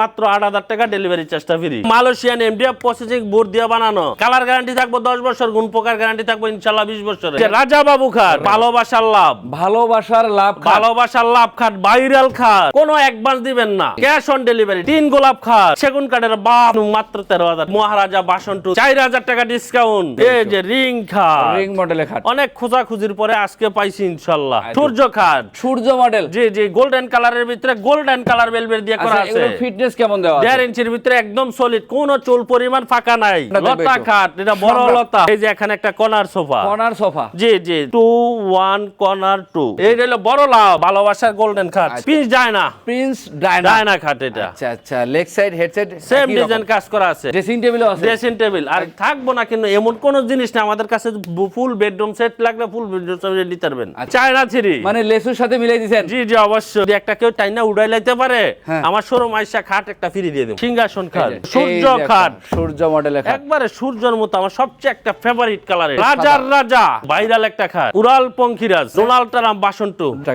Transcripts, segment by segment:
মাত্র আট হাজার টাকা ডেলিভারি চার্জটা free Malaysian MDF processing board দিয়ে বানানো। কালার গ্যারান্টি থাকব দশ বছর গুণ প্রকার গ্যারান্টি থাকব ইনশাল্লাহ বিশ বছর রাজা বাবু খাট। ভালোবাসার লাভ। ভালোবাসার লাভ ভালোবাসার লাভ খাট ভাইরাল খাট। কোনো অ্যাডভান্স দিবেন না। ক্যাশ অন ডেলিভারি তিন গোলাপ খাট। সেগুন কাঠের বাপ মাত্র তেরো হাজার। মহারাজা বাসন টু চার হাজার টাকা ডিসকাউন্ট এই যে রিং খাট। রিং মডেলের খাট। অনেক খোঁজাখুঁজির পরে আজকে পাইছি ইনশাল্লাহ আচ্ছা। সূর্য খাট। সূর্য মডেল জি জি গোল্ডেন কালারের ভিতরে গোল্ডেন কালার বেলবেট দিয়ে করা আচ্ছা আছে। এগুলো ফিটনেস কেমন দেওয়া? দেড় ইঞ্চির ভিতরে একদম সলিড কোন চুল পরিমাণ ফাঁকা নাই। লতা খাট এটা বড় লতা। এই যে এখানে একটা কর্নার সোফা। Corner sofa. জি জি টু ওয়ান কর্নার টু এই হলো বড় লাভ ভালোবাসার গোল্ডেন খাট। আচ্ছা। পিস যায় না। প্রিন্স ডায়না ডায়না খাট এটা। আচ্ছা আচ্ছা leg side head side same design কাজ করা আছে। ড্রেসিং টেবিলও আছে। ড্রেসিং টেবিল আর থাকব না কিন্তু এমন কোন জিনিস না আমাদের কাছে ফুল বেডরুম সেট লাগলে ফুল বেডরুম সেট নিতে পারবেন। আচ্ছা। চায়না থ্রি মানে লেসুর সাথে মিলাই দিয়েছেন জি জি অবশ্যই। একটা কেউ টাইনা উড়াই লাইতে পারে হ্যাঁ। আমার শোরুম আইসা খাট একটা ফ্রি দিয়ে দেব। সিংহাসন খাট। সূর্য খাট। সূর্য মডেলের একবারে সূর্যের মতো আমার সবচেয়ে একটা ফেভারিট কালারের রাজার রাজা। ভাইরাল একটা খাট। উড়াল পঙ্খিরাজ ডোনাল্ড ট্রাম্প বাসন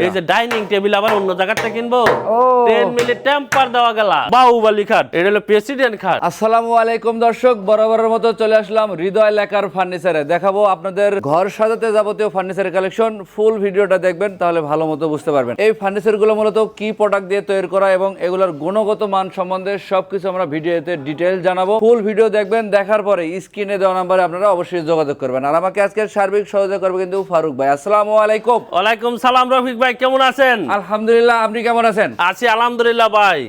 এই যে ডাইনিং টেবিল আবার অন্য জায়গাটা কিনবো। টেন মিনিট টেম্পার দেওয়া গেল। বাহুবালি খাট এটা হলো প্রেসিডেন্ট খাট। আসসালামু আলাইকুম দর্শক বরাবরের মতো চলে আসলাম হৃদয় লেখার ফার্নিচারে দেখাবো আপনাদের ঘর সাজাতে যাবতীয় ফার্নিচারের কালেকশন ফুল ভিডিওটা দেখবেন তাহলে ভালো মতো বুঝতে পারবেন। এই ফার্নিচারগুলো মূলত কি প্রোডাক্ট দিয়ে তৈরি করা এবং এগুলোর গুণগত মান সম্বন্ধে সবকিছু আমরা ভিডিওতে ডিটেল জানাব। ফুল ভিডিও দেখবেন দেখার পরে স্ক্রিনে দেওয়া নাম্বারে আপনারা অবশ্যই যোগাযোগ করবেন। আর আমাকে আজকে সার্বিক সহযোগিতা করবে কিন্তু ফারুক ভাই। আসসালামু আলাইকুম। ওয়ালাইকুম সালাম রফিক ভাই কেমন আছেন? আলহামদুলিল্লাহ আপনি কেমন আছেন? আছি আলহামদুলিল্লাহ ভাই।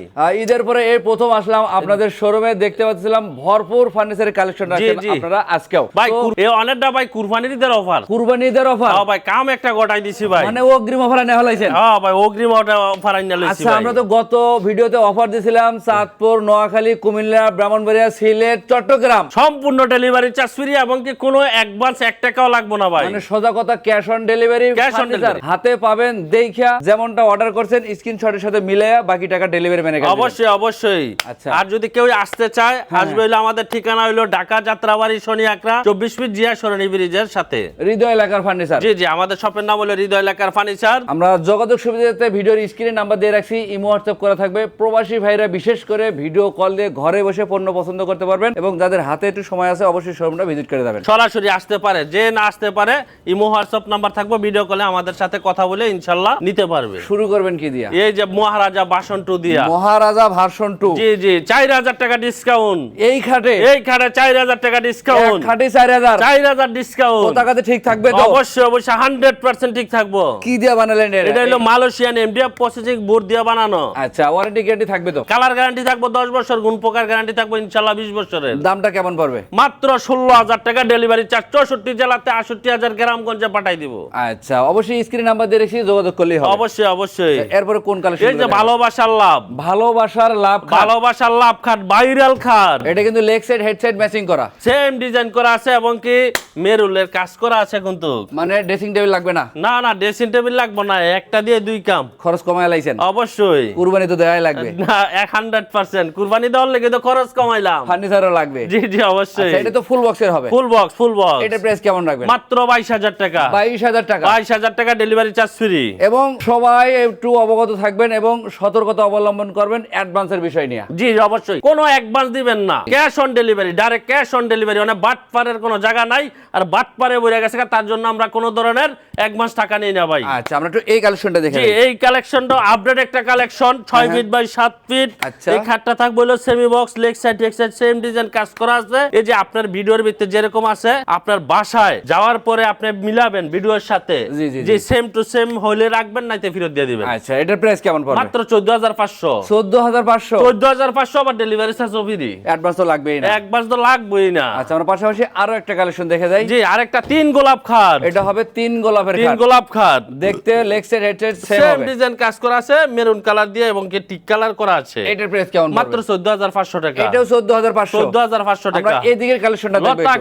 ঈদের পরে এই প্রথম আসলাম আপনাদের শোরুমে দেখতে পাচ্ছিলাম ভরপুর ফার্নিচারের কালেকশন আপনারা আজকেও। ভাই তো কুর- এ অনেকটা ভাই কুরবানির ঈদের অফার কুরবানি ঈদের অফার হ্যাঁ ভাই কাম একটা গটাই দিছি ভাই। মানে অগ্রিম অফার নেওয়া হলাইছেন? হ্যাঁ ভাই অগ্রিম অফার আইনা লইছি আচ্ছা আমরা তো গত ভিডিওতে অফার দিয়েছিলাম চাঁদপুর নোয়াখালী কুমিল্লা ব্রাহ্মণবাড়িয়া সিলেট চট্টগ্রাম। সম্পূর্ণ ডেলিভারি চার্জ ফ্রি এবং কি কোনো অ্যাডভান্স এক টাকাও লাগবে না ভাই। মানে সোজা কথা cash on delivery cash on delivery। হাতে পাবেন দেখিয়া যেমনটা অর্ডার করছেন স্ক্রিনশটের সাথে মিলাইয়া বাকি টাকা ডেলিভারি ম্যানে অবশ্যই অবশ্যই। আচ্ছা। আর যদি কেউ আসতে চায় আসবে হইল আমাদের ঠিকানা হইল ঢাকা যাত্রাবাড়ি শনি আকরা চব্বিশ ফিট জিয়া সরণি ব্রিজের সাথে। হৃদয় এলাকার ফার্নিচার জি জি আমাদের শপের নাম হলো হৃদয় এলাকার ফার্নিচার আমরা যোগাযোগ সুবিধাতে ভিডিওর স্ক্রিনে নাম্বার দিয়ে রাখছি ইমো হোয়াটসঅ্যাপ করা থাকবে। প্রবাসী ভাইরা বিশেষ করে ভিডিও কল ঘরে বসে পণ্য পছন্দ করতে পারবেন এবং যাদের হাতে একটু সময় আছে অবশ্যই শোরুমটা ভিজিট করে যাবেন। সরাসরি আসতে পারে যে না আসতে পারে ইমো হোয়াটসঅ্যাপ নাম্বার থাকবে ভিডিও কলে আমাদের সাথে কথা বলে ইনশাল্লাহ নিতে পারবে। শুরু করবেন কি দিয়া? এই যে মহারাজা বাসন টু দিয়া। মহারাজা ভার্সন টু। জি জি চার হাজার টাকা ডিসকাউন্ট এই খাটে? এই খাটে চার হাজার টাকা ডিসকাউন্ট খাটে চার হাজার। চার হাজার ডিসকাউন্ট টাকাতে ঠিক থাকবে তো? অবশ্যই অবশ্যই হান্ড্রেড পার্সেন্ট ঠিক থাকব। কি দিয়া বানালেন এটা? এটা হলো মালয়েশিয়ান এমডিএফ প্রসেসিং বোর্ড দিয়ে বানানো। আচ্ছা ওয়ারেন্টি গ্যারান্টি থাকবে তো? কালার গ্যারান্টি থাকব দশ বছর গুণ প্রকার গ্যারান্টি থাকব ইনশাল্লাহ বিশ বছরের। দামটা কেমন পড়বে? মাত্র ষোলো হাজার টাকা ডেলিভারি চার্জ চৌষট্টি জেলাতে আষট্টি হাজার গ্রামগঞ্জে পাঠাই দিব। আচ্ছা অবশ্যই স্ক্রিন নাম্বার দিয়ে রেখেছি যোগাযোগ করলেই হবে। অবশ্যই অবশ্যই। এরপরে কোন এই যে ভালোবাসার লাভ। ভালোবাসার লাভ ভালোবাসার লাভ খাট ভাইরাল খাট। এটা কিন্তু leg side head side matching করা। সেম ডিজাইন করা আছে এবং কি মেরুলের কাজ করা আছে কিন্তু। মানে ড্রেসিং টেবিল লাগবে না? না না ড্রেসিং টেবিল লাগবে না একটা দিয়ে দুই কাম। খরচ কমায় লাইছেন। অবশ্যই। কুরবানি তো দেওয়াই লাগবে। না হান্ড্রেড পার্সেন্ট। কুরবানি দেওয়ার লেগে তো খরচ কমাইলাম। ফার্নিচারও লাগবে। জি জি অবশ্যই। আচ্ছা, এটা তো ফুল বক্সের হবে। ফুল বক্স ফুল বক্স এটা প্রাইস কেমন রাখবেন? মাত্র বাইশ হাজার টাকা। বাইশ হাজার টাকা। বাইশ হাজার টাকা ডেলিভারি চার্জ ফ্রি এবং সবাই একটু অবগত থাকবেন এবং সতর্কতা অবলম্বন করবেন অ্যাডভান্সের বিষয় নিয়ে। জি অবশ্যই। কোনো অ্যাডভান্স দিবেন না। Cash on delivery direct cash on delivery মানে বাটপারের কোনো জায়গা নাই। আর বাটপারে বইরা গেছে তার জন্য আমরা কোনো ধরনের এক মাস টাকা নিই না ভাই। আচ্ছা আমরা একটু এই কালেকশনটা দেখে। এই কালেকশনটা আপডেট একটা কালেকশন ছয় হ্যাঁ। ফিট বাই সাত ফিট আচ্ছা। এই খাটটা থাকবে হলো semi box leg side side same design কাজ করা আছে। এই যে আপনার ভিডিওর ভিতরে যেরকম আছে আপনার বাসায় যাওয়ার পরে আপনি মিলাবেন ভিডিওর সাথে। জি, জি, যে সেম টু সেম হলে রাখবেন ফেরত দিয়ে দিবেন। আচ্ছা এটার প্রাইস কেমন পড়বে? মাত্র চোদ্দ হাজার পাঁচশো। চোদ্দ হাজার পাঁচশো? চোদ্দ হাজার পাঁচশো আবার ডেলিভারি চার্জ ফ্রি অ্যাডভান্স তো লাগবেই না। একবার তো লাগবেই না। আচ্ছা আমরা পাশাপাশি আরও একটা কালেকশন দেখে যাই। জি আরেকটা তিন গোলাপ খাট। এটা হবে তিন গোলাপের তিন গোলাপ খাট। দেখতে leg side head same same design কাজ করা আছে মেরুন কালার দিয়ে এবং কি টিক কালার করা আছে। এটার প্রাইস কেমন মাত্র মাত্র চোদ্দ হাজার পাঁচশো টাকা। এটাও চোদ্দ হাজার পাঁচশো। চোদ্দ হাজার পাঁচশো আমরা টাকা। এই দিকের কালেকশনটা দেখব লতা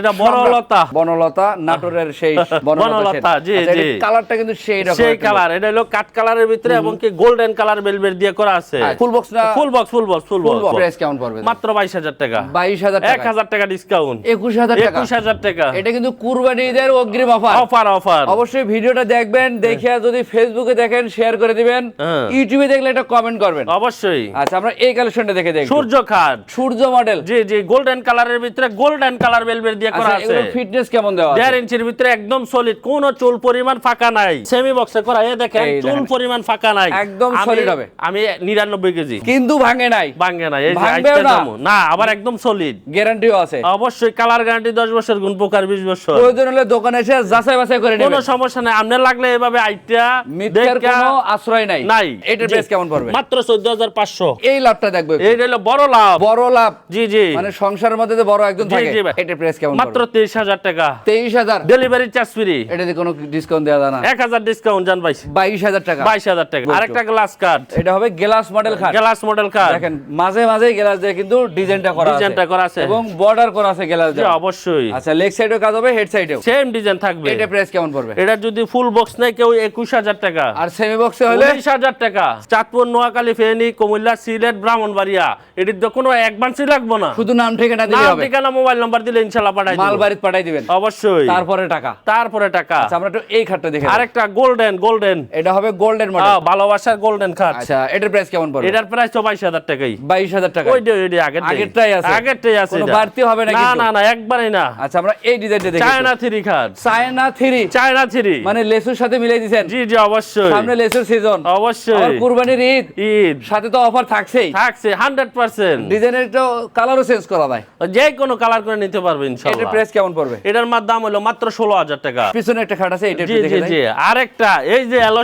এটা বড় লতা। বনলতা নাটোরের সেই বনলতা, জি, জি। কালারটা কিন্তু সেই রকম সেই কালার এটা হলো কাঠ কালারের ভিতরে এবং কি গোল্ডেন কালার বেলবেট দিয়ে করা আছে। ফুল বক্স না? Full box full box full box price কেমন পড়বে? মাত্র বাইশ হাজার টাকা। বাইশ হাজার এক টাকা হাজার টাকা ডিসকাউন্ট একুশ হাজার টাকা। একুশ হাজার টাকা। এটা কিন্তু কুরবানি ঈদের অগ্রিম অফার। Offer offer. অবশ্যই ভিডিওটা দেখবেন দেখে যদি ফেসবুকে দেখেন শেয়ার করে দিবেন। হ্যাঁ। ইউটিউবে দেখলে একটা কমেন্ট করবেন। অবশ্যই। আচ্ছা আমরা এই কালেকশনটা দেখে দেখি সূর্য খাট সূর্য মডেল জি জি গোল্ডেন কালারের ভিতরে গোল্ডেন কালার বেলভেট দিয়ে করা আচ্ছা আছে। ফিটনেস কেমন দেওয়া আছে? দেড় ইঞ্চির ভিতরে একদম সলিড কোন চুল পরিমাণ ফাঁকা নাই। সেমি বক্সে করা এই দেখেন চুল পরিমাণ ফাঁকা নাই। একদম solid হবে। আমি নিরানব্বই কেজি। কিন্তু ভাঙে নাই। ভাঙ্গে না এই ভাঙবেও না? না আবার একদম সলিড গ্যারান্টিও আছে। অবশ্যই কালার গ্যারান্টি দশ বছর গুণ প্রকার বিশ বছর। প্রয়োজন হলে দোকানে এসে যাচাই বাছাই করে কোনো সমস্যা নাই আপনার লাগলে এভাবে আইটা মিথ্যার কোনো আশ্রয় নাই। নাই। এটার প্রাইস কেমন পড়বে? মাত্র চোদ্দ হাজার পাঁচশো। এই লাভটা দেখব। এই হলো বড় লাভ। বড় লাভ। জি জি। মানে সংসারের মধ্যে বড় একজন থাকে ভাই। এটার প্রাইস কেমন মাত্র তেইশ হাজার টাকা। তেইশ হাজার? ডেলিভারি চার্জ ফ্রি এটাতে কোনো ডিসকাউন্ট দেওয়া যায় না। এক হাজার ডিসকাউন্ট জান বাইশ হাজার টাকা। বাইশ হাজার টাকা। আরেকটা গ্লাস কার্ড এটা হবে গ্লাস মডেল খাট গ্লাস মডেল কার্ড দেখেন মাঝে মাঝে গ্লাস দিয়ে কিন্তু ডিজাইনটা করা আছে। ডিজাইনটা করা আছে। এবং বর্ডার করা আছে গ্লাস দিয়ে। অবশ্যই। আচ্ছা লেগ সাইডেও কাজ হবে হেড সাইডেও সেম ডিজাইন থাকবে। এটা প্রাইস কেমন পড়বে? এটা যদি ফুল বক্স নেয় কেউ একুশ হাজার টাকা। আর সেমি বক্সে হলে? উনিশ হাজার টাকা। চাঁদপুর নোয়াখালী ফেনী কুমিল্লা সিলেট ব্রাহ্মণবাড়িয়া। এটির তো কোনো অ্যাডভান্সই লাগবো না। শুধু নাম ঠিকানা দিলে হবে। ঠিকানা মোবাইল নাম্বার দিলে ইনশাল্লাহ পাঠাই মাল দেব। বাড়িতে পাঠাই দিবেন। অবশ্যই। তারপরে টাকা। তারপরে টাকা। আচ্ছা আমরা একটু এই খাটটা দেখে। আরেকটা গোল্ডেন গোল্ডেন। এটা হবে গোল্ডেন মডেল ভালোবাসার গোল্ডেন খাট। আচ্ছা এটার প্রাইস কেমন পড়বে? এটার প্রাইস তো বাইশ হাজার টাকাই। বাইশ হাজার টাকা। ওইটা ওইটা আগেরটাই আগেরটাই আছে। আগেরটাই আছে কোনো বাড়তি হবে না না না না একবারই না। আচ্ছা আমরা এই ডিজাইনটা দেখি চায়না থ্রি খাট। China three. China three. মানে লেসুর সাথে মিলাই দিছেন জি জি অবশ্যই। সামনে লেসুর সিজন অবশ্যই। আর কুরবানির ঈদ। ঈদ। সাথে তো অফার থাকছেই। থাকছে হান্ড্রেড পার্সেন্ট ডিজাইনের একটু কালারও চেঞ্জ করা যায় যে কোনো কালার করে নিতে পারবে এটার ইনশাল্লাহ প্রাইস কেমন পড়বে? এটার মার দাম হলো মাত্র ষোলো হাজার টাকা। পিছনে একটা খাট আছে এটা একটু জি দেখে জি আরেকটা এই যে এলো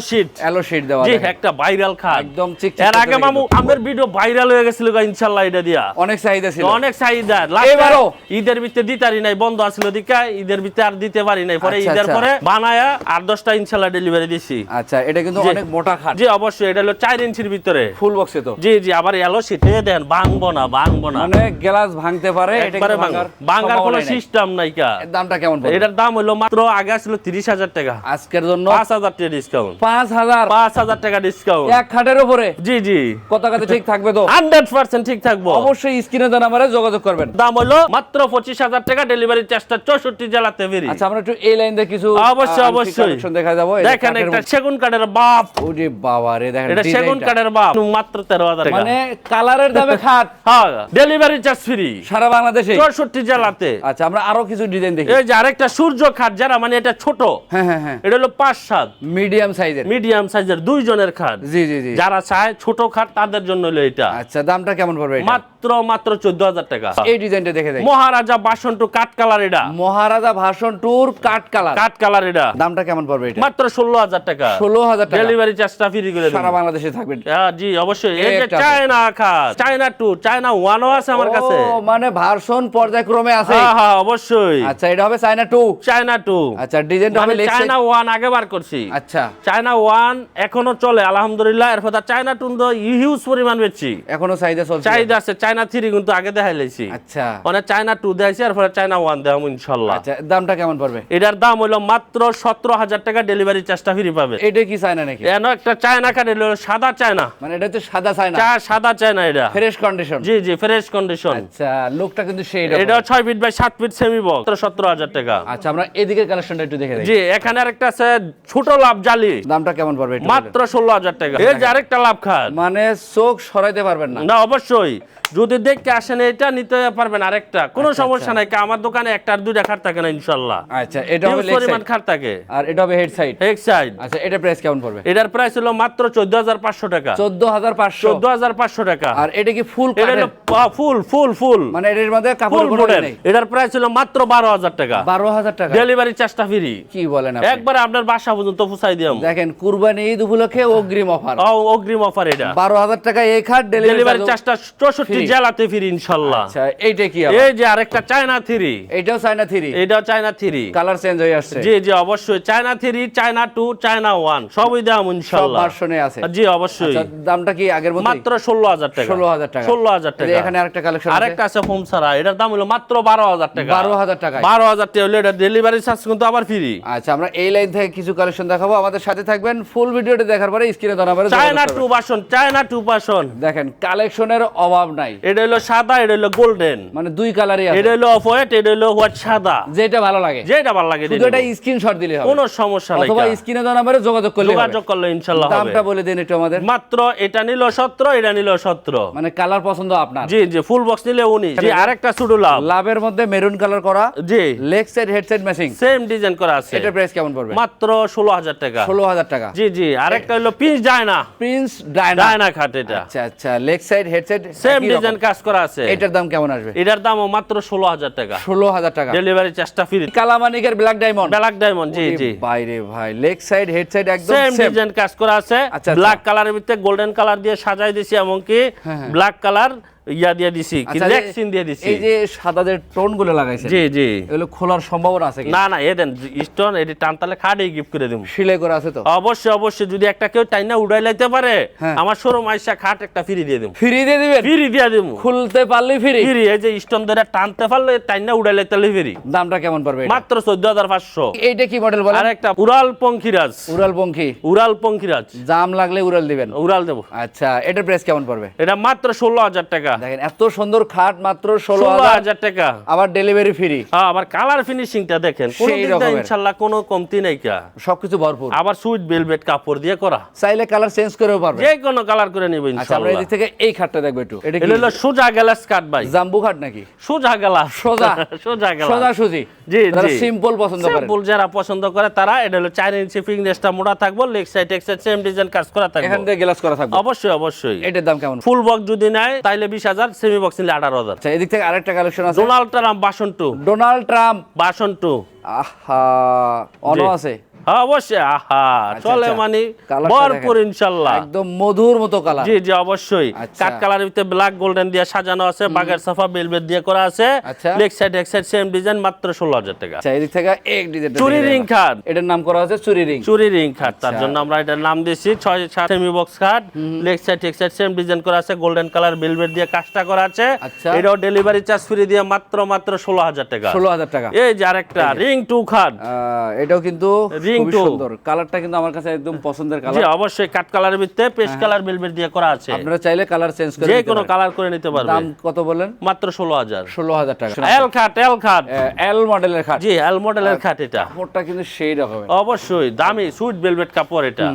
শীট দেওয়া জি একটা ভাইরাল খাট। একদম চিকচিক এর আগে মামু। আমাদের ভিডিও ভাইরাল হয়ে গেছিল গা, ইনশাল্লাহ এটা দিয়া। অনেক চাহিদা ছিল। অনেক চাহিদা। এবারও? ঈদের ভিতরে দিতারি নাই বন্ধ আছিল দিকা। ঈদের ভিতরে আর দিতে পারি নাই। পরে আচ্ছা, ঈদের আচ্ছা। পরে বানায়া আর দশটা ইনশাল্লাহ ডেলিভারি দিছি। আচ্ছা এটা কিন্তু অনেক মোটা খাট। জি অবশ্যই এটা হলো চার ইঞ্চির ভিতরে। ফুল বক্সে তো। জি জি আবার এলো শীটে দেন ভাঙবো না ভাঙবো না। মানে গ্লাস ভাঙতে পারে একবারে ভাঙার কোনো সিস্টেম নাই। কা। দামটা কেমন পড়বে? এটার দাম হলো মাত্র আগে ছিল তিরিশ হাজার টাকা। আজকের জন্য পাঁচ হাজার টাকা ডিসকাউন্ট পাঁচ হাজার। পাঁচ হাজার টাকা ডিসকাউন্ট এক খাটের উপরে? জি জি। কথা কথা ঠিক থাকবে তো? হান্ড্রেড পার্সেন্ট ঠিক থাকব। অবশ্যই স্ক্রিনে দেওয়া নাম্বারে যোগাযোগ করবেন। দাম হলো মাত্র পঁচিশ হাজার টাকা ডেলিভারি চার্জটা চৌষট্টি জেলাতে বেরি আচ্ছা আমরা একটু এই লাইন দিয়ে কিছু অবশ্যই, অবশ্যই। দেখা যাব দেখেন একটা সেগুন কাঠের বাপ। ওরে বাবা রে দেখেন এটা সেগুন কাঠের বাপ। মাত্র তেরো হাজার টাকা মানে কালারের দামে খাট। হ্যাঁ ডেলিভারি চার্জ ফ্রি সারা বাংলাদেশে চৌষট্টি জেলাতে। আচ্ছা আমরা আরও কিছু ডিজাইন দেখি। এই যে আরেকটা সূর্য খাট যারা মানে এটা ছোট হ্যাঁ হ্যাঁ হ্যাঁ। এটা হলো পাঁচ সাত। মিডিয়াম সাইজের মিডিয়াম সাইজের দুইজনের খাট। জি জি জি। যারা চায় ছোট খাট তাদের জন্য হলো এটা। আচ্ছা দামটা কেমন পড়বে এটা? মাত্র মাত্র চোদ্দ হাজার টাকা। এই ডিজাইনটা দেখে দেখ। মহারাজা বাসন টু কাঠ কালার এটা। মহারাজা ভাষণ টুর কাট কালার। কাঠ কালার এটা। দামটা কেমন পড়বে এটা? মাত্র ষোলো হাজার টাকা। ষোলো হাজার টাকা। ডেলিভারি চার্জটা ফ্রি করে দেবো। সারা বাংলাদেশে থাকবে। হ্যাঁ, জি অবশ্যই। যে চায়না খাট চায়না টু চায়না ওয়ানও আছে আমার কাছে। ও, মানে ভার্সন পর্যায়ক্রমে আছে। হ্যাঁ হ্যাঁ অবশ্যই। আচ্ছা এটা হবে চাইনা টু চায়না টু আচ্ছা ডিজাইনটা হবে মানে চায়না ওয়ান আগে বার করছি। আচ্ছা। চায়না ওয়ান এখনও চলে আলহামদুলিল্লাহ। এরপর চায়না টু তো হিউজ পরিমাণ বেচছি। এখনও চাহিদা চলছে। চাহিদা আছে চায়না থ্রি কিন্তু আগে দেখাই লাইছি আচ্ছা। মানে চায়না টু দেখাইছি এরপরে চায়না ওয়ান দেখাবো ইনশাল্লাহ। আচ্ছা দামটা কেমন পড়বে? এটার দাম হলো মাত্র সতেরো হাজার টাকা ডেলিভারি চার্জটা ফ্রি পাবে। এটা কি চায়না নাকি? এন একটা চায়না এলো সাদা চায়না মানে এটা হচ্ছে সাদা চায়না চা সাদা চায়না এটা? ফ্রেশ কন্ডিশন জি জি ফ্রেশ কন্ডিশন আচ্ছা লুকটা কিন্তু সেই এটা ছয় ফিট বাই সাত ফিট সেমি বক্স সতেরো হাজার টাকা। আচ্ছা আমরা এদিকের কালেকশনটা একটু দেখে দেখি। জি এখানে আরেকটা আছে ছোট লাভ জালি। দামটা কেমন পড়বে মাত্র ষোলো হাজার টাকা। এই যে আরেকটা লাভ খাট মানে চোখ সরাইতে পারবেন না। না অবশ্যই। যদি দেখতে আসেন এটা নিতে পারবেন আরেকটা। কোনো সমস্যা নাই আমার দোকানে একটা আর দুইটা খাট থাকে না ইনশাল্লাহ। আচ্ছা এটা হবে লেগ সাইড খাট থাকে। আর এটা হবে হেড সাইড এক সাইড আচ্ছা এটা প্রাইস কেমন পড়বে? এটার প্রাইস হলো মাত্র চোদ্দ হাজার পাঁচশো টাকা। চোদ্দ হাজার পাঁচশো চোদ্দ হাজার পাঁচশো টাকা। আর এটা কি ফুল এটা ফুল ফুল ফুল মানে এটার মধ্যে কাপড় নেই। এটার প্রাইস হলো মাত্র বারো হাজার টাকা। বারো হাজার টাকা। ডেলিভারি চার্জটা ফ্রি কি বলেন আপনি? একবারে আপনার বাসা পর্যন্ত পৌঁছাই দিলাম দেখেন কুরবানি ঈদ উপলক্ষে অগ্রিম অফার। অগ্রিম অফার এটা। বারো হাজার টাকা এই খাট ডেলিভারি চার্জটা চৌষট্টি Free। জেলাতে ফ্রি ইনশাল্লাহ। আচ্ছা এইটা কি? এই যে আরেকটা চায়না থ্রি এইটাও চায়না থ্রি এটাও চায়না থ্রি কালার চেঞ্জ হয়ে আসছে। জি জি অবশ্যই। China three China two China one সবই দাম সব ইনশাল্লাহ। ভার্সনে আছে। জি অবশ্যই। আচ্ছা, দামটা কি আগের মতো মাত্র ষোলো হাজার টাকা। ষোলো হাজার টাকা। ষোলো হাজার টাকা। এখানে আরেকটা কালেকশন আরেকটা আছে ফোম ছাড়া। এটার দাম হলো মাত্র বারো হাজার টাকা। বারো হাজার টাকা বারো হাজার টাকা হলে এটা ডেলিভারি চার্জ কিন্তু আবার ফ্রি আচ্ছা আমরা এই লাইন থেকে কিছু কালেকশন দেখাবো। আমাদের সাথে থাকবেন ফুল ভিডিওটি দেখার পরে স্ক্রিনে দেওয়া নাম্বারে চায়না টু বাসন চায়না টু বাসন দেখেন কালেকশনের অভাব নাই। এটা হলো সাদা এটা হলো গোল্ডেন মানে দুই কালারই আছে। এটা হলো অফ হোয়াইট এটা হলো হোয়াইট সাদা। যেটা ভালো লাগে। যেটা ভালো লাগে শুধু এটা স্ক্রিনশট দিলে হবে। কোনো সমস্যা নাই অথবা স্ক্রিনে দেওয়া নাম্বারে যোগাযোগ করলে যোগাযোগ করলে ইনশাল্লাহ হবে। দামটা বলে দিন একটু আমাদের। মাত্র এটা নিল সতেরো সতেরো এটা নিল সতেরো মানে কালার পছন্দ আপনার? জি জি ফুল বক্স নিলে উনিশ জি আরেকটা শুধু লাভ লাভের মধ্যে মেরুন কালার করা জি। Leg side head side matching same design করা আছে। এটার প্রাইস কেমন পড়বে? মাত্র ষোলো হাজার টাকা। ষোলো হাজার টাকা। জি জি আরেকটা হলো পিস যায় না প্রিন্স ডায়না ডায়না খাট এটা। আচ্ছা আচ্ছা leg side head side same design কাজ করা আছে। এটার দাম কেমন আসবে? এটার দামও মাত্র ষোলো হাজার টাকা। ষোলো হাজার টাকা। ডেলিভারি চার্জটা ফ্রি কালামানিকের ব্ল্যাক ডায়মন্ড ব্ল্যাক ডায়মন্ড জি জি। বাইরে ভাই লেগ সাইড হেড সাইড একদম সেম ডিজাইন কাজ করা আছে। আচ্ছা, আচ্ছা। ব্ল্যাক কালারের ভিতরে গোল্ডেন কালার দিয়ে সাজাই দিছি এমনকি ব্ল্যাক কালার ইয়া দিয়ে দিছি কি আচ্ছা, যে- দিয়ে দিছি। এই যে সাদা যে টোনগুলো লাগাইছে জি জি। এগুলো খোলার সম্ভাবনা আছে না না এ দেন স্টোন এটি টানতালে খাড়েই গিফট করে দিব সিলাই করা আছে তো? অবশ্যই অবশ্যই যদি একটা কেউ টাইনা উড়াই লাইতে পারে হ্যাঁ। আমার শোরুম আইসা খাট একটা ফ্রি দিয়ে দেবো ফ্রি দিয়ে দিবেন? ফ্রি দিয়ে দেবো খুলতে পারলেই ফ্রি ফ্রি এই যে স্টোন ধরে টানতে পারলে টাইনা উড়াই লাইতে ফ্রি দামটা কেমন পড়বে মাত্র চোদ্দ হাজার পাঁচশো। এইটা কি মডেল বলেন? আর একটা উড়াল পঙ্খিরাজ। উড়াল পঙ্খী। উড়াল পঙ্খিরাজ। জাম লাগলে উড়াল দিবেন। উড়াল দেবো। আচ্ছা এটার প্রাইস কেমন পড়বে? এটা মাত্র ষোলো হাজার টাকা। দেখেন এত সুন্দর খাট মাত্র ষোলো হাজার টাকা। আবার ডেলিভারি ফ্রি হ্যাঁ, আবার কালার ফিনিশিংটা দেখেন। ইনশাল্লাহ কোনো কমতি নাই কা। সবকিছু ভরপুর। আবার সুইট বেলভেট কাপড় দিয়ে করা। চাইলে কালার চেঞ্জ করেও পারবে যে কোনো কালার করে নিব আচ্ছা আমরা ইনশাল্লাহ এদিক থেকে এই খাটটা দেখব একটু। এটা হলো সোজা গ্যালাস কাট ভাই। জাম্বু খাট নাকি? সোজা গ্যালাস সোজা। সোজা গ্যালাস সোজা সুজি। জি সিম্পল পছন্দ করে সিম্পল যারা পছন্দ করে তারা এটা হলো চার ইঞ্চি ফিংনেসটা মোটা থাকব লেগ সাইড এক্স সেম ডিজাইন কাজ করা এখান থাকবে থেকে গ্লাস করা থাকবে। অবশ্যই অবশ্যই। এটার দাম কেমন? ফুল বক্স যদি নেয় তাইলে বিশ হাজার সেমি বক্স নিলে আঠারো হাজার। আচ্ছা এদিক থেকে আরেকটা কালেকশন আছে। ডোনাল্ড ট্রাম্প বাসন টু ডোনাল্ড ট্রাম্প বাসন টু আহা অন। আছে। হ্যাঁ অবশ্যই। আহা চলে আচ্ছা। মানে। ভরপুর ইনশাল্লাহ। একদম মধুর মতো কালার জি জি অবশ্যই। আচ্ছা। কাট কালারের ভিতরে ব্ল্যাক গোল্ডেন দিয়ে সাজানো আছে বাগের সাফা বেলভেট দিয়ে করা আছে। আচ্ছা। লেগ সাইড এক সাইড সেম ডিজাইন মাত্র ষোলো হাজার টাকা। এদিক থেকে এক ডিজাইন চুরি রিং খাট এটার নাম করা আছে চুরি রিং চুরি রিং খাট তার। জন্য আমরা এটার নাম দিয়েছি ছয় সাত সেমি বক্স খাট লেগ সাইড এক সাইড সেম ডিজাইন করা আছে গোল্ডেন কালার বেলভেট দিয়ে কাজটা করা আছে। এটাও ডেলিভারি চার্জ ফ্রি দিয়ে মাত্র মাত্র ষোলো হাজার টাকা। ষোলো হাজার টাকা। এই যে আরেকটা রিং টু খাট এটাও কিন্তু খুবই। সুন্দর। কালারটা কিন্তু আমার কাছে একদম পছন্দের জি অবশ্যই কাট কালারের ভিতরে পেস্ট কালার বেলভেট দিয়ে করা আছে। আপনারা চাইলে কালার চেঞ্জ করে যে কোনো কালার করে নিতে পারবে। দাম কত বলেন মাত্র ষোলো হাজার। ষোলো হাজার টাকা। এল খাট এল খাট এল মডেলের খাট জি এল মডেলের খাট এটা। কাপড়টা কিন্তু সেই রকমের। অবশ্যই দামি সুইট ভেলভেট কাপড় এটা।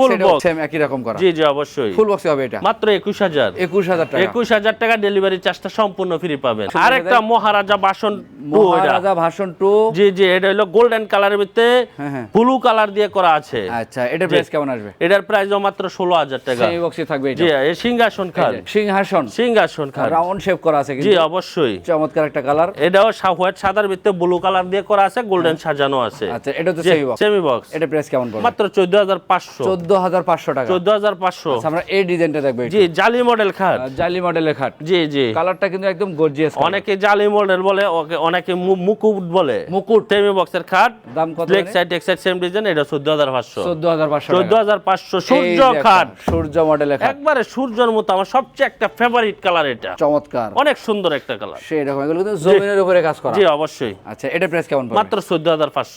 ফুল বক্স সেম একই রকম করা। জি জি অবশ্যই। ফুল বক্সে হবে এটা। মাত্র একুশ হাজার। একুশ হাজার টাকা। একুশ হাজার টাকা ডেলিভারি চার্জটা সম্পূর্ণ ফ্রি পাবেন। সুন্দর আর একটা মহারাজা বাসন মহারাজা ভাষণ টু জি জি এটা হলো গোল্ডেন কালারের ভিতরে হ্যাঁ, হ্যাঁ। ব্লু কালার দিয়ে করা আছে। আচ্ছা এটা প্রাইস কেমন আসবে? এটার প্রাইস মাত্র ষোলো হাজার টাকা। সেই বক্সে থাকবে এটা। জি এই সিংহাসন খান সিংহাসন। সিংহাসন খান রাউন্ড শেপ করা আছে জি অবশ্যই। চমৎকার একটা কালার এটাও হোয়াইট সাদার ভিতরে ব্লু কালার দিয়ে করা আছে গোল্ডেন সাজানো আছে। আচ্ছা এটা তো সেই বক্স সেমি বক্স এটা প্রাইস কেমন পড়বে? মাত্র চোদ্দ হাজার পাঁচশো। চোদ্দ হাজার পাঁচশো টাকা। চোদ্দ হাজার পাঁচশো। আচ্ছা, আমরা এই ডিজাইনটা দেখব জি জালি মডেল খাট। জালি মডেলের খাট। জি জি। কালারটা কিন্তু একদম গর্জিয়াস অনেকে জালি মডেল বলে অনেকে মুকুট বলে। মুকুট। সেমি বক্সের খাট। দাম কত লেগ সাইড এক সাইড সেম ডিজাইন এটা চোদ্দ হাজার পাঁচশো। চোদ্দ হাজার পাঁচশো চোদ্দ হাজার পাঁচশো এই সূর্য খাট। সূর্য মডেলের খাট। একবারে সূর্যের মতো আমার সবচেয়ে একটা ফেভারিট কালার এটা। চমৎকার। অনেক সুন্দর একটা কালার সেই রকম এগুলো কিন্তু জমিনের উপরে কাজ করা। জি অবশ্যই। আচ্ছা এটা প্রাইস কেমন পড়বে? মাত্র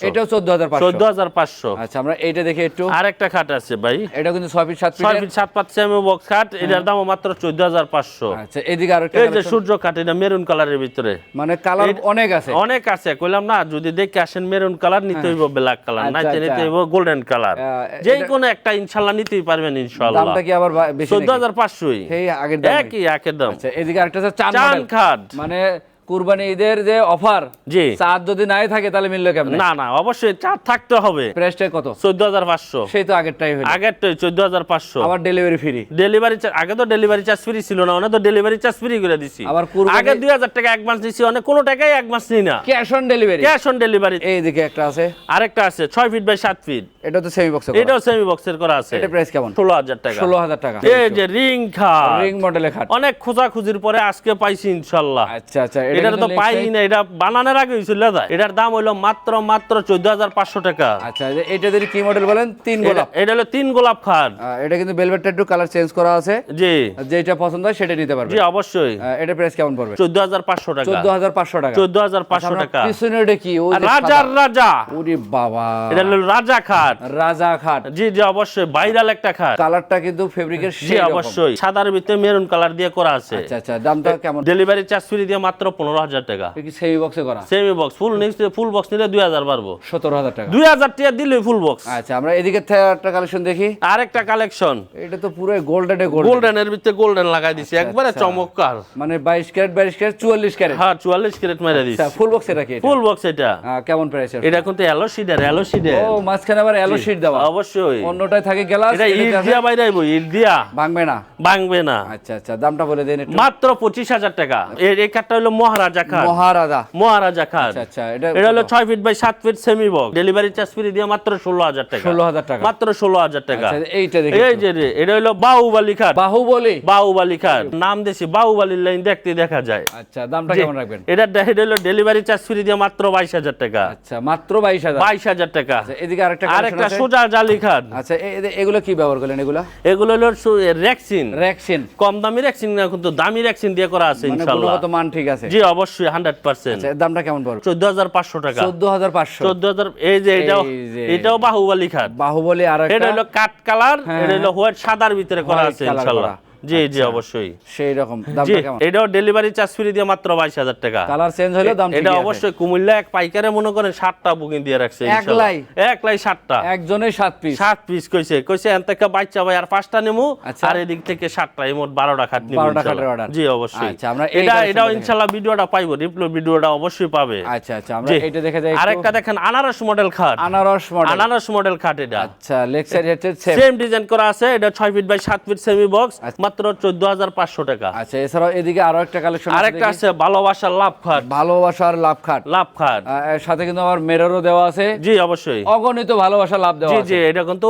এটাও চোদ্দ হাজার পাঁচশো। চোদ্দ হাজার পাঁচশো। আচ্ছা আমরা এইটা দেখে একটু। আরেকটা খাট আছে ভাই। এটা কিন্তু ছয় ফিট সাত ছয় ফিট ফিট সাত পাঁচ সেমি বক্স খাট এটার দাম মাত্র চোদ্দ হাজার পাঁচশো। আচ্ছা এদিকে আরেকটা এই যে সূর্য কাঠ এটা মেরুন কালারের ভিতরে। মানে কালার অনেক আছে। অনেক আছে কইলাম না যদি দেখে আসেন মেরুন কালার নিতে হইব ব্ল্যাক কালার আচ্ছা, নাইতে নিতে। গোল্ডেন কালার যে কোনো একটা ইনশাল্লাহ নিতেই পারবেন ইনশাল্লাহ। দামটা কি আবার বেশি চোদ্দ নাকি? হাজার পাঁচশোই। সেই আগের দাম। একই একের দাম। আচ্ছা এদিকে আরেকটা চান খাট মানে কুরবানি ঈদের যে অফার জি। চাঁদ যদি নাই থাকে তাহলে মিললো কেমন? না না অবশ্যই চার থাকতে হবে। প্রাইসটা কত? চোদ্দ হাজার পাঁচশো। সেই তো আগেরটাই হইল আগের তো চোদ্দ হাজার পাঁচশো। আবার ডেলিভারি ফ্রি ডেলিভারি আগে তো ডেলিভারি চার্জ ফ্রি ছিল না অনেক তো ডেলিভারি চার্জ ফ্রি করে দিছি। আবার আগে দুই হাজার টাকা মাস দিছি অনেক কোনো টাকাই মাস নিই না। Cash on delivery cash on delivery এইদিকে একটা আছে। আরেকটা আছে ছয় ফিট বাই সাত ফিট এটা তো সেমি বক্স এটাও সেমি বক্সের করা আছে। এটা প্রাইস কেমন? ষোলো হাজার টাকা। ষোলো হাজার টাকা। এই যে রিং খাট। রিং মডেলের খাট। অনেক খোঁজাখুঁজির পরে আজকে পাইছি ইনশাল্লাহ। আচ্ছা আচ্ছা এটা তো পাই না এটা বানানোর আগে হয়েছিল দাদা এটার দাম হইল মাত্র মাত্র চোদ্দ হাজার পাঁচশো টাকা। আচ্ছা এটা যদি কি মডেল বলেন? তিন গোলাপ। এটা হলো তিন গোলাপ খাট এটা কিন্তু একটু কালার চেঞ্জ করা আছে। জি। যেটা পছন্দ হয় সেটা নিতে পারবে জি অবশ্যই। এটা প্রাইস কেমন পড়বে? চোদ্দ হাজার পাঁচশো টাকা। চোদ্দ হাজার পাঁচশো টাকা। চোদ্দ হাজার পাঁচশো টাকা। পিছনে ওটা কি? রাজার রাজা ওরে বাবা। এটা হলো রাজা খাট। রাজা খাট। জি জি অবশ্যই। ভাইরাল একটা খাট। কালারটা কিন্তু ফেব্রিকের জি অবশ্যই। সাদার ভিতরে মেরুন কালার দিয়ে করা আছে। আচ্ছা আচ্ছা দামটা কেমন? ডেলিভারি চার্জ ফ্রি দিয়ে মাত্র পনেরো হাজার টাকা। সেমি বক্সে করা? Semi box full full box নিলে দুই হাজার পারব সতেরো হাজার টাকা। দুই হাজার টাকা দিলে ফুল বক্স আচ্ছা আমরা এদিকে একটা কালেকশন দেখি। আরেকটা কালেকশন এটা তো পুরো গোল্ডেনে গোল্ড গোল্ডেনের ভিতরে গোল্ডেন লাগাই দিছি একবারে আচ্ছা। চমৎকার। মানে বাইশ ক্যারেট বাইশ ক্যারেট চুয়াল্লিশ ক্যারেট। হ্যাঁ চুয়াল্লিশ ক্যারেট মেরে দিছি। আচ্ছা ফুল বক্স এটা কি ফুল বক্স এটা। কেমন প্রাইস এটা কিন্তু এলো সিডার এলো ও মাঝখানে আবার অ্যালো শিট দেওয়া। অবশ্যই। অন্যটায় থাকে গ্লাস এটা ইট দিয়া বাইরে আইবো ইট দিয়া। ভাঙবে না। ভাঙবে না। আচ্ছা আচ্ছা দামটা বলে দেন একটু। মাত্র পঁচিশ হাজার টাকা। এর এই কাঠটা হলো মহারাজা মহারাজা। মহারাজা আচ্ছা আচ্ছা এটা হলো ছয় ফিট বাই সাত feet semi box delivery charge free দিয়ে মাত্র ষোলো হাজার টাকা। ষোলো হাজার টাকা। মাত্র ষোলো হাজার টাকা। আচ্ছা এইটা এই যে রে, এটা হলো বাহুবালি বাহুবলি? বাহুবালি নাম দেশি বাহুবালির লাইন দেখতে দেখা যায়। আচ্ছা দামটা কেমন রাখবেন? এটা হলো ডেলিভারি চার্জ ফ্রি দিয়ে মাত্র বাইশ হাজার টাকা। আচ্ছা মাত্র বাইশ হাজার। বাইশ হাজার টাকা। আচ্ছা এদিকে আরেকটা আর collection একটা আছে। সোজা জালি আচ্ছা এগুলো কি ব্যবহার করলেন এগুলা? এগুলো হলো র্যাকসিন র্যাকশন কম দামি র্যাকসিন না কিন্তু দামি র্যাকসিন দিয়ে করা আছে মানে ইনশাল্লাহ। গুণগত মান ঠিক আছে। জি অবশ্যই হান্ড্রেড পার্সেন্ট আচ্ছা এর দামটা কেমন পড়বে? চোদ্দ হাজার পাঁচশো টাকা। চোদ্দ হাজার পাঁচশো। চোদ্দ হাজার এই যে এটাও এটাও বাহুবলী খাট। বাহুবলি আর এটা হলো কাঠ কালার হ্যাঁ, এটা হলো হোয়াইট সাদার ভিতরে করা আছে ইনশাল্লাহ। জি জি অবশ্যই। সেই রকম এটাও ডেলিভারি চার্জ ফ্রি দিয়ে মাত্র বাইশ হাজার টাকা। কালার চেঞ্জ হলেও দাম এটা অবশ্যই কুমিল্লা এক পাইকারে মনে করেন সাতটা বুকিং দিয়ে রাখছে এক ইনশাল্লাহ। লাই? এক লাই সাতটা। একজনের সাত পিস সাত পিস কইছে কইছে এন থেকে বাচ্চা ভাই আর পাঁচটা নেমু আচ্ছা। আর এদিক থেকে সাতটা এই মোট বারোটা খাট নিবো 12টা ইনশাল্লাহ। খাটের order। জি অবশ্যই। আচ্ছা, আমরা এটা এটাও ইনশাল্লাহ ভিডিওটা পাইবো রিপ্লো ভিডিওটা অবশ্যই পাবে। আচ্ছা আচ্ছা আমরা এটা দেখে যাই আরেকটা দেখেন আনারস মডেল খাট। আনারস মডেল আনারস মডেল খাট এটা। আচ্ছা সাইড সেম ডিজাইন করা আছে এটা ছয় ফিট বাই সাত ফিট সেমি বক্স আচ্ছা। মাত্র চোদ্দ হাজার পাঁচশো টাকা। আচ্ছা এছাড়াও এদিকে আরও একটা কালেকশন আরেকটা আছে ভালোবাসার লাভ খাট ভালোবাসার লাভ খাট লাভ খাট সাথে কিন্তু আমার মেররও দেওয়া আছে। জি অবশ্যই। অগণিত ভালোবাসা লাভ দেওয়া জি জি এটা কিন্তু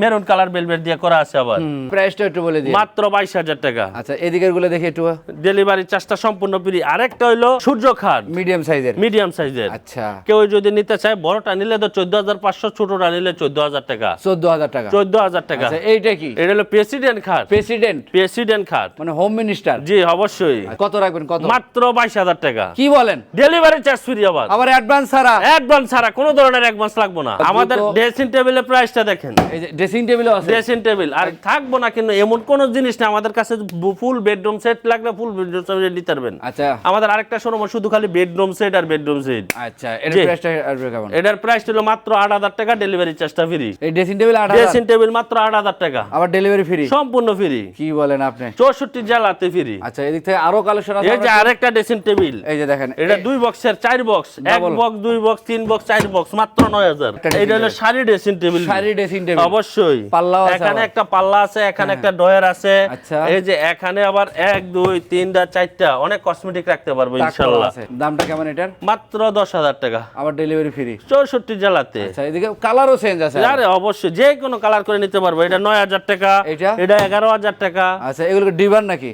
মেরুন কালার বেলভেট দিয়ে করা আছে আবার। প্রাইসটা একটু বলে দিই। মাত্র বাইশ হাজার টাকা। আচ্ছা এদিকেরগুলো দেখি একটু। ডেলিভারি চার্জটা সম্পূর্ণ ফ্রি আরেকটা হইল সূর্য খাট। মিডিয়াম সাইজের মিডিয়াম সাইজের আচ্ছা। কেউ যদি নিতে চায় বড়টা নিলে তো চোদ্দ হাজার পাঁচশো ছোটটা নিলে চোদ্দ হাজার টাকা। চোদ্দ হাজার টাকা। চোদ্দ হাজার টাকা। আচ্ছা এইটা কি? এটা হলো প্রেসিডেন্ট খাট। প্রেসিডেন্ট প্রেসিডেন্ট খাট। মানে হোম মিনিস্টার। জি অবশ্যই। কত রাখবেন কত? মাত্র বাইশ হাজার টাকা। কি বলেন? ডেলিভারি চার্জ ফ্রি আবার। আবার অ্যাডভান্স ছাড়া? অ্যাডভান্স ছাড়া কোনো ধরনের অ্যাডভান্স লাগবে না। আমাদের ড্রেসিং টেবিলের প্রাইসটা দেখেন। এই যে ড্রেসিং টেবিলও আছে। ড্রেসিং টেবিল আর থাকব না কিন্তু এমন কোন জিনিস না। আমাদের কাছে ফুল বেডরুম সেট লাগলে ফুল বেডরুম সেট নিতে পারবেন আচ্ছা। আমাদের আরেকটা শোরুম শুধু খালি বেডরুম সেট আর বেডরুম সেট আচ্ছা এটা প্রাইসটা আসবে কেমন? এটার প্রাইস হলো মাত্র আট হাজার টাকা ডেলিভারি চার্জটা ফ্রি এই ড্রেসিং টেবিল আট হাজার। ড্রেসিং টেবিল মাত্র আট হাজার টাকা। আবার ডেলিভারি ফ্রি সম্পূর্ণ ফ্রি কি বলেন? আপনি। চৌষট্টি জেলাতে ফ্রি আচ্ছা এদিক থেকে আরও কালেকশন আছে এই যে আরেকটা ড্রেসিং টেবিল এই যে দেখেন এটা দুই বক্সের চার বক্স এক বক্স দুই বক্স তিন বক্স চার বক্স মাত্র নয় হাজার। একটা dressing এটা হলো। Sari dressing table sari dressing table অবশ্যই। পাল্লাও আছে এখানে একটা পাল্লা আছে এখানে একটা ডয়ার আছে। আচ্ছা। এই যে এখানে আবার এক দুই তিনটা চারটা অনেক কসমেটিক রাখতে পারব ইনশাল্লাহ। দামটা কেমন এটার? মাত্র দশ হাজার টাকা। আবার ডেলিভারি ফ্রি চৌষট্টি জেলাতে। আচ্ছা এদিকে কালারও চেঞ্জ আছে আরে অবশ্যই যে কোনো কালার করে নিতে পারব। এটা নয় হাজার টাকা এটা? এটা এগারো হাজার টাকা। আচ্ছা এগুলো ডিবান নাকি?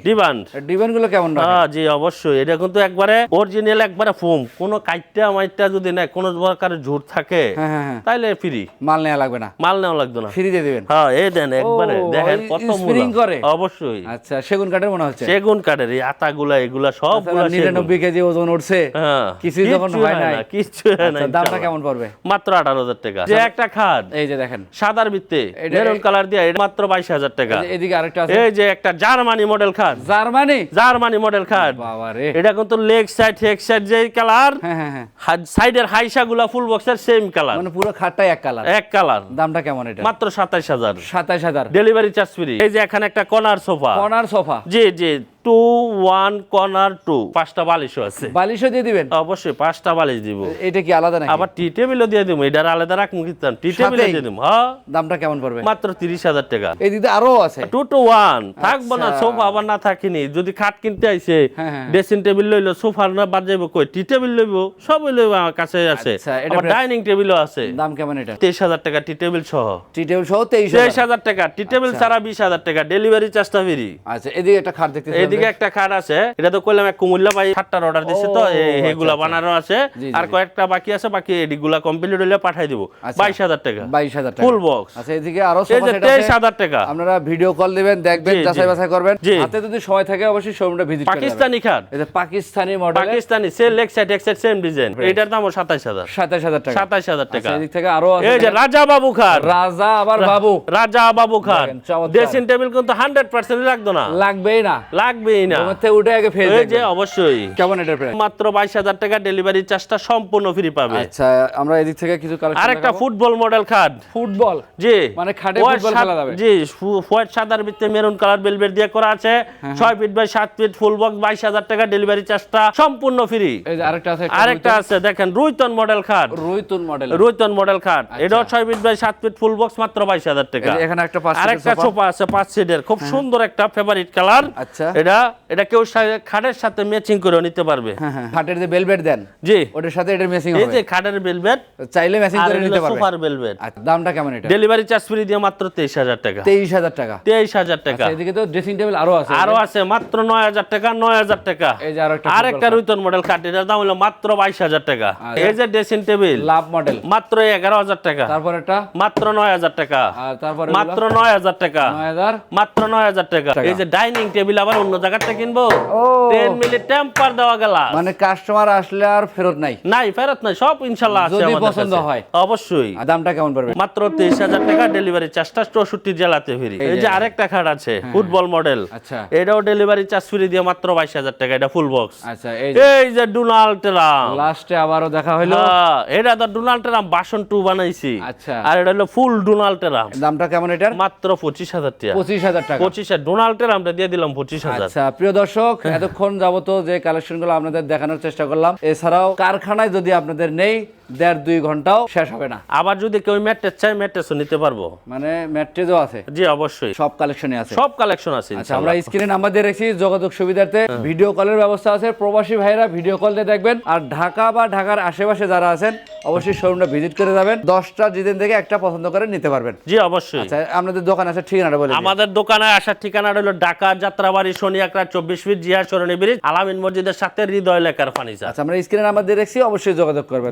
ডিবানগুলো কেমন? হ্যাঁ জি অবশ্যই। এটা কিন্তু একবারে অরিজিনাল একবারে ফোম কোনো কাইটটা মাইটটা যদি না কোনো প্রকারের ঝুট থাকে হ্যাঁ হ্যাঁ হ্যাঁ। তাইলে ফ্রি মাল নেওয়া লাগবে না। মাল নেওয়া লাগতো না। ফ্রি দিয়ে দিবেন? হ্যাঁ এই দেন একবারে। দেখেন কত মূলা। করে? অবশ্যই। আচ্ছা সেগুন কাঠের মনে হচ্ছে? সেগুন কাঠের এই আতাগুলা এগুলা সবগুলা সেগুন। নিরানব্বই কেজি ওজন উঠছে। কিছুই যখন হয় না কিচ্ছু হয় না আচ্ছা, দামটা কেমন পড়বে? মাত্র আঠারো হাজার টাকা। যে একটা খাট। এই যে দেখেন সাদার ভিত্তে। মেরুন কালার দিয়ে এটা মাত্র বাইশ হাজার টাকা। এদিকে আরেকটা আছে। এই যে একটা জার্মানি মডেল খাট জার্মানি? জার্মানি মডেল খাট বাবা রে এটা কিন্তু লেগ সাইড হেক সাইড যে কালার সাইড হ্যাঁ হ্যাঁ। সাইডের হাইসা গুলা ফুল বক্সের সেম কালার মানে পুরো খাটটাই এক কালার এক কালার দামটা কেমন এটা? মাত্র সাতাইশ হাজার। সাতাশ হাজার। ডেলিভারি চার্জ ফ্রি এই যে এখানে একটা কর্নার সোফা কর্নার সোফা জি জি। টু ওয়ান কর্নার টু পাঁচটা বালিশও আছে। বালিশও দিয়ে দিবেন? অবশ্যই পাঁচটা বালিশ দিব। এটা কি আলাদা নাকি? আবার টি টেবিলও দিয়ে দিব এটার আলাদা টি টেবিলও দিয়ে দিব হ্যাঁ। দামটা কেমন পড়বে? মাত্র টাকা। এদিকে আরও আছে। টু টু ওয়ান থাকব না আচ্ছা। সোফা আবার না থাকিনি। যদি খাট কিনতে আইছে হ্যাঁ, হ্যাঁ। ড্রেসিং টেবিল লইলো সোফা না বাদ যাইব কই? টি টেবিল লইব সবই লইব আমার কাছে আছে। আচ্ছা, আবার ডাইনিং টেবিলও আছে। দাম কেমন এটা? তেইশ হাজার টাকা টি টেবিল সহ। টি টেবিল সহ তেইশ তেইশ হাজার টাকা। টি টেবিল ছাড়া বিশ হাজার টাকা। ডেলিভারি চার্জটা ফ্রি। আচ্ছা এদিকে একটা খাট দেখতে এইদিকে একটা খাট আছে এটা তো কইলাম এক কুমিল্লা ভাই সাতটার অর্ডার দিছে তো ও, এই- আচ্ছা, এইগুলা আচ্ছা। বানানো আছে। আর কয়েকটা বাকি আছে বাকি এডিগুলা কমপ্লিট হইলে পাঠাই দিব। আচ্ছা। বাইশ হাজার টাকা। বাইশ হাজার টাকা। ফুল বক্স আচ্ছা এদিকে আরও তেইশ আছে। হাজার টাকা। আপনারা ভিডিও কল দিবেন দেখবেন। যাচাই বাছাই করবেন। হাতে যদি সময় থাকে অবশ্যই শোরুমটা ভিজিট করবেন পাকিস্তানি খাট। যে পাকিস্তানি মডেল পাকিস্তানি সে লেগ সাইড এক সেম ডিজাইন এটার হাজার। সাতাশ হাজার টাকা। সাতাইশ হাজার টাকা। আচ্ছা এদিক থেকে আরও আছে এই যে রাজা বাবু খাট। রাজা আবার বাবু। রাজা বাবু খাট। ড্রেসিং টেবিল কিন্তু হান্ড্রেড পার্সেন্ট লাগতো না। লাগবেই না। লাগবে থাকবেই না। তোমার থেকে উঠে আগে যে অবশ্যই। কেমন এটার প্রাইস মাত্র বাইশ হাজার টাকা ডেলিভারি চার্জটা সম্পূর্ণ ফ্রি পাবে। আচ্ছা আমরা এদিক থেকে কিছু কালেকশন আরেকটা ফুটবল মডেল খাট ফুটবল জি। মানে খাটে ফুটবল খেলা যাবে। জি হোয়াইট সাদার ভিতরে মেরুন কালার বেলভেট দিয়ে করা আছে। হ্যাঁ, ছয় ফিট বাই সাত ফিট ফুল বক্স টাকা ডেলিভারি চার্জটা সম্পূর্ণ ফ্রি এই যে আরেকটা আছে আরেকটা আছে দেখেন রুইতন মডেল খাট রুইতুন মডেল রুইতন মডেল খাট এটাও ছয় ফিট বাই সাত ফিট ফুল বক্স মাত্র বাইশ হাজার টাকা। এখানে একটা পাঁচ আরেকটা সোফা আছে পাঁচ সিটের খুব সুন্দর একটা ফেভারিট কালার আচ্ছা। এটা এটা এটা কেউ খাটের সাথে ম্যাচিং করে নিতে পারবে। হ্যাঁ হ্যাঁ খাটের যে বেলবেট দেন জি। ওটার সাথে এটার ম্যাচিং হবে। এই যে খাটের বেলভেট চাইলে ম্যাচিং করে নিতে পারবে। সুপার আচ্ছা দামটা কেমন এটা? ডেলিভারি চার্জ ফ্রি দিয়ে মাত্র তেইশ হাজার টাকা। তেইশ হাজার টাকা। তেইশ হাজার টাকা। আচ্ছা, এদিকে তো ড্রেসিং টেবিল আরও আছে। আরও আছে মাত্র নয় হাজার টাকা নয় হাজার টাকা। এই যে আরও একটা আরেকটা রুইতন মডেল খাট এটার দাম হলো মাত্র বাইশ হাজার টাকা। আচ্ছা। এই যে ড্রেসিং টেবিল লাভ মডেল মাত্র এগারো হাজার টাকা। তারপর একটা? মাত্র নয় হাজার টাকা। আর তারপরে মাত্র নয় হাজার টাকা। নয় হাজার? মাত্র নয় হাজার টাকা। টাকা। এই যে ডাইনিং টেবিল আবার অন্য জায়গাটা কিনবো? টেন মিনিট টেম্পার দেওয়া গেল। মানে কাস্টমার আসলে আর ফেরত নাই। নাই ফেরত নাই সব ইনশাল্লাহ আছে যদি পছন্দ হয়। অবশ্যই। দামটা কেমন পড়বে? মাত্র তেইশ হাজার টাকা ডেলিভারি চার্জটা চৌষট্টি জেলাতে ফ্রি। এই যে আরেকটা খাট আছে ফুটবল মডেল আচ্ছা। এটাও ডেলিভারি চার্জ ফ্রি দিয়ে মাত্র বাইশ হাজার টাকা এটা ফুল বক্স আচ্ছা এই যে ডোনাল্ড ট্রাম্প। লাস্টে আবারও দেখা হলো হ্যাঁ, এটা তো ডোনাল্ড ট্রাম্প বাসন টু বানাইছি। আচ্ছা। আর এটা হলো ফুল ডোনাল্ড ট্রাম্প। দামটা কেমন এটার? মাত্র পঁচিশ হাজার টাকা। পঁচিশ হাজার টাকা। পঁচিশ ডোনাল্ড ট্রাম্পটা দিয়ে দিলাম পঁচিশ হাজার। আচ্ছা প্রিয় দর্শক এতক্ষণ যাবত যে কালেকশনগুলো আপনাদের দেখানোর চেষ্টা করলাম এছাড়াও কারখানায় যদি আপনাদের নেই দেড় দুই ঘন্টাও শেষ হবে না। আবার যদি কেউ ম্যাট্রেস চাই ম্যাট্রেসও নিতে পারব। মানে ম্যাট্রেজও আছে? জি অবশ্যই। সব কালেকশনে আছে? সব কালেকশন আছে আচ্ছা আমরা স্ক্রিনে নাম্বার দিয়ে রেখেছি যোগাযোগ সুবিধার্থে হ্যাঁ। ভিডিও কলের ব্যবস্থা আছে প্রবাসী ভাইরা ভিডিও কল দেখবেন। আর ঢাকা বা ঢাকার আশেপাশে যারা আছেন অবশ্যই শোরুমটা ভিজিট করে যাবেন। দশটা ডিজাইন থেকে একটা পছন্দ করে নিতে পারবেন। জি অবশ্যই। আচ্ছা আপনাদের দোকান আছে ঠিকানাটা বলে আমাদের দোকানে আসার ঠিকানা হলো ঢাকা যাত্রাবাড়ি শনিয়াকড়া চব্বিশ ফিট জিয়া সরণি ব্রিজ আলামিন মসজিদের সাথে হৃদয় লেখার ফার্নিচার। আচ্ছা আমরা স্ক্রিনে নাম্বার দিয়ে রেখেছি অবশ্যই যোগাযোগ করবেন।